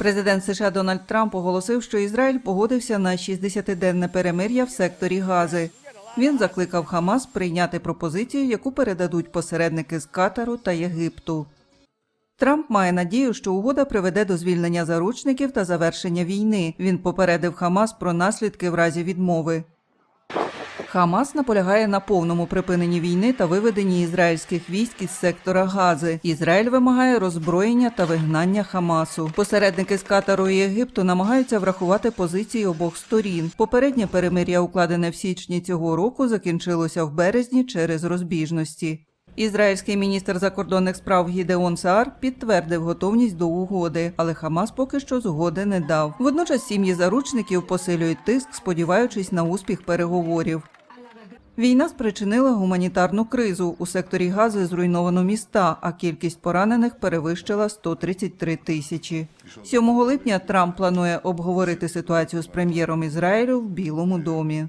Президент США Дональд Трамп оголосив, що Ізраїль погодився на 60-денне перемир'я в секторі Гази. Він закликав Хамас прийняти пропозицію, яку передадуть посередники з Катару та Єгипту. Трамп має надію, що угода приведе до звільнення заручників та завершення війни. Він попередив Хамас про наслідки в разі відмови. Хамас наполягає на повному припиненні війни та виведенні ізраїльських військ із сектора Гази. Ізраїль вимагає роззброєння та вигнання Хамасу. Посередники з Катару і Єгипту намагаються врахувати позиції обох сторін. Попереднє перемир'я, укладене в січні цього року, закінчилося в березні через розбіжності. Ізраїльський міністр закордонних справ Гідеон Саар підтвердив готовність до угоди, але Хамас поки що згоди не дав. Водночас сім'ї заручників посилюють тиск, сподіваючись на успіх переговорів. Війна спричинила гуманітарну кризу. У секторі Гази зруйновано міста, а кількість поранених перевищила 133 тисячі. 7 липня Трамп планує обговорити ситуацію з прем'єром Ізраїлю в Білому домі.